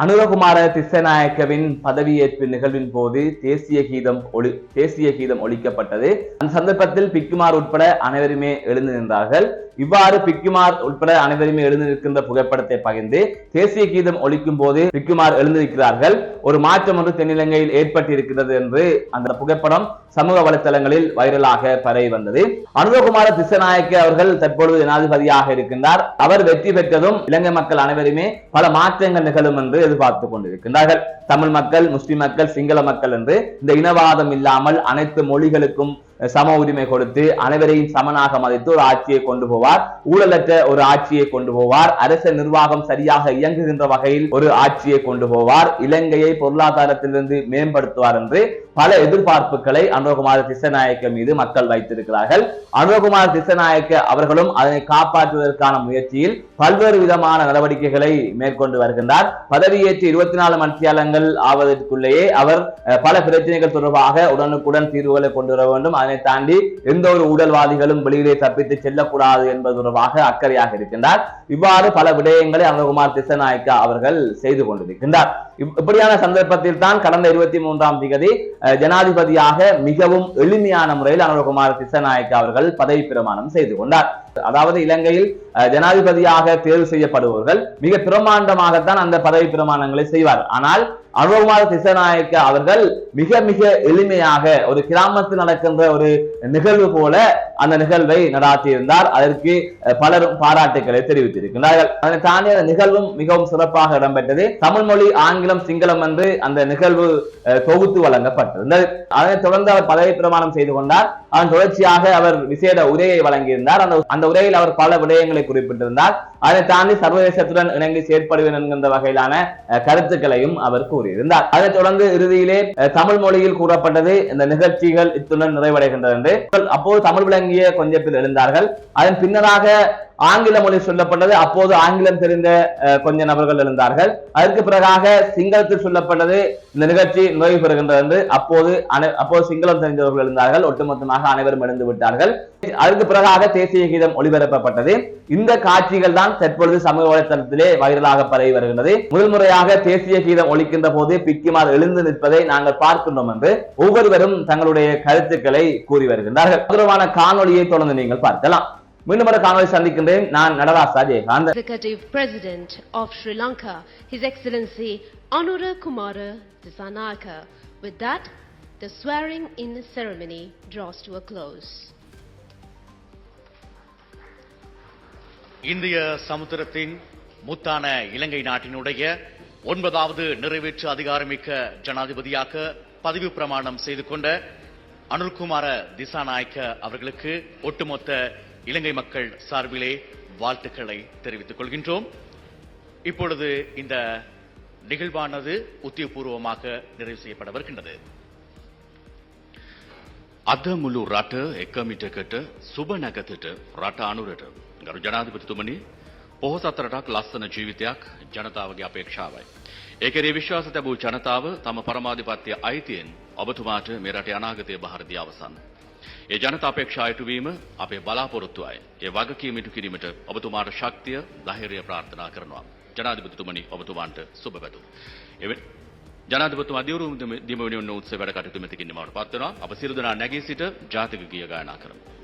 அனுரகுமார திசநாயக்கவின் பதவியேற்பு நிகழ்வின் போது தேசிய கீதம் ஒளி தேசிய கீதம் ஒழிக்கப்பட்டது. அந்த சந்தர்ப்பத்தில் பிக்குமார் உட்பட அனைவருமே எழுந்து நின்றார்கள். இவ்வாறு பிக்குமார் உட்பட அனைவருமே எழுந்து நிற்கின்ற புகைப்படத்தை பகிர்ந்து தேசிய கீதம் ஒழிக்கும் போது பிக்குமார் எழுந்திருக்கிறார்கள். ஒரு மாற்றம் ஒன்று தென்னிலங்கையில் ஏற்பட்டிருக்கிறது என்று அந்த புகைப்படம் சமூக வலைத்தளங்களில் வைரலாக பரவி வந்தது. அனுரகுமார திசநாயக்க அவர்கள் தற்பொழுது ஜனாதிபதியாக இருக்கின்றார். அவர் வெற்றி பெற்றதும் இலங்கை மக்கள் அனைவருமே பல மாற்றங்கள் நிகழும் என்று எதிர்பார்த்துக் கொண்டிருக்கின்றார்கள். தமிழ் மக்கள் முஸ்லிம் மக்கள் சிங்கள மக்கள் என்று இந்த இனவாதம் இல்லாமல் அனைத்து மொழிகளுக்கும் சம உரிமை கொடுத்து அனைவரையும் சமனாக மதித்து ஒரு ஆட்சியை கொண்டு போவார். ஊழலற்ற ஒரு ஆட்சியை கொண்டு போவார். அரச நிர்வாகம் சரியாக இயங்குகின்ற வகையில் ஒரு ஆட்சியை கொண்டு போவார். இலங்கையை பொருளாதாரத்திலிருந்து மேம்படுத்துவார் என்று பல எதிர்பார்ப்புகளை அனுரகுமார் திசநாயக்க மீது மக்கள் வைத்திருக்கிறார்கள். அனுரகுமார் திசநாயக்க அவர்களும் அதனை காப்பாற்றுவதற்கான முயற்சியில் பல்வேறு விதமான நடவடிக்கைகளை மேற்கொண்டு வருகின்றார். பதவியேற்று இருபத்தி நாலு மத்தியாலங்கள் ஆவதற்குள்ளேயே அவர் பல பிரச்சனைகள் தொடர்பாக உடனுக்குடன் தீர்வுகளை கொண்டு வர வேண்டும். அதனை தாண்டி எந்த ஒரு ஊழல்வாதிகளும் வெளியிலே தப்பித்து செல்லக்கூடாது என்பது தொடர்பாக அக்கறையாக இருக்கின்றார். இவ்வாறு பல விடயங்களை அனுகுமார் திசநாயக்கா அவர்கள் செய்து கொண்டிருக்கின்றார். இப்படியான சந்தர்ப்பத்தில் தான் கடந்த இருபத்தி மூன்றாம் திகதி ஜனாதிபதியாக மிகவும் எளிமையான முறையில் அனுகுமார் திசநாயக்கா அவர்கள் பதவி பிரமாணம் செய்து கொண்டார். அதாவது இலங்கையில் ஜனாதிபதியாக தேர்வு செய்யப்படுபவர்கள் மிக பிரமாண்டமாகத்தான் அந்த பதவி பிரமாணங்களை செய்வார் ஆனால் அனுகுமார திசநாயக்க அவர்கள் மிக மிக எளிமையாக ஒரு கிராமத்தில் நடக்கின்ற ஒரு நிகழ்வு போல அந்த நிகழ்வை நடாத்தியிருந்தார். அதற்கு பலரும் பாராட்டுக்களை தெரிவித்திருக்கிறார்கள் அதனை தாண்டி அந்த நிகழ்வும் மிகவும் சிறப்பாக இடம்பெற்றது. தமிழ் மொழி ஆங்கிலம் சிங்களம் என்று அந்த நிகழ்வு அஹ், தொகுத்து வழங்கப்பட்டிருந்தது. அதனைத் தொடர்ந்து அவர் பதவி பிரமாணம் செய்து கொண்டார். அதன் தொடர்ச்சியாக அவர் விசேட உரையை வழங்கியிருந்தார். அந்த அந்த உரையில் அவர் பல விடயங்களை குறிப்பிட்டிருந்தார். அதை தாண்டி சர்வதேசத்துடன் இணங்கி செயற்படுவேன் என்கின்ற வகையிலான கருத்துக்களையும் அவர் கூறியிருந்தார். அதைத் தொடர்ந்து இறுதியிலே தமிழ் மொழியில் கூறப்பட்டது இந்த நிகழ்ச்சிகள் இத்துடன் நிறைவடைகின்றது என்று. அப்போது தமிழ் விளங்கிய கொஞ்சத்தில் எழுந்தார்கள். அதன் பின்னராக ஆங்கில மொழி சொல்லப்பட்டது. அப்போது ஆங்கிலம் தெரிந்த கொஞ்ச நபர்கள் இருந்தார்கள். அதற்கு பிறகாக சிங்களத்தில் சொல்லப்பட்டது. இந்த நிகழ்ச்சி நோய் பெறுகின்றது அப்போது அனை- அப்போது சிங்களம் தெரிந்தவர்கள் இருந்தார்கள். ஒட்டுமொத்தமாக அனைவரும் இழந்து விட்டார்கள். அதற்கு பிறகாக தேசிய கீதம் ஒளிபரப்பப்பட்டது. இந்த காட்சிகள் தான் தற்பொழுது சமூக வலைதளத்திலே வைரலாக பரவி வருகின்றது. முதல் முறையாக தேசிய கீதம் ஒழிக்கின்ற போது பிக்கிமார் எழுந்து நிற்பதை நாங்கள் பார்க்கின்றோம் என்று ஒவ்வொருவரும் தங்களுடைய கருத்துக்களை கூறி வருகின்றார்கள். தொடர்பான தொடர்ந்து நீங்கள் பார்க்கலாம். மீண்டும் ஒரு சந்திக்கின்றேன் நான் Nadarajah Jayakanth Executive President of Sri Lanka, His Excellency Anura Kumara Disanayaka. With that, the swearing in ceremony draws to a close. இந்திய சமுத்திரத்தின் முத்தான இலங்கை நாட்டினுடைய ஒன்பதாவது நிறைவேற்று அதிகாரமிக்க ஜனாதிபதியாக பதவி பிரமாணம் செய்து கொண்ட அனுர்குமார திசாநாயக்க அவர்களுக்கு ஒட்டுமொத்த இலங்கை மக்கள் சார்பிலே வாழ்த்துக்களை தெரிவித்துக் கொள்கின்றோம் இப்பொழுது இந்த நிகழ்வானது உத்தியபூர்வமாக நிறைவு செய்யப்பட வருகின்றது අද මුළු රට එකමිටකට සුබ නැගතට රට අනුරට ගරු ජනාධිපතිතුමනි පොහොසත් රටක් ලස්සන ජීවිතයක් ජනතාවගේ අපේක්ෂාවයි. ඒකේ විශ්වාස තැබූ ජනතාව තම පරමාධිපත්‍ය අයිතියෙන් ඔබතුමාට මේ රටේ අනාගතය බහර දී අවසන්. ඒ ජනතා අපේක්ෂා ඉටුවීම අපේ බලාපොරොත්තුවයි. ඒ වගකීම ඉටු කිරීමට ඔබතුමාට ශක්තිය ධෛර්යය ප්‍රාර්ථනා කරනවා. ජනාධිපතිතුමනි ඔබතුමාන්ට සුබ පැතුම්. එවෙ- ජනාධිපතිතුමා දියුරු දිම වෙනුවෙන් උත්සව වැඩ කටයුතු මෙතකින් නිමවට පත් වෙනවා. අප සියලු දෙනා නැගී සිට ජාතික ගීය ගායනා කරමු.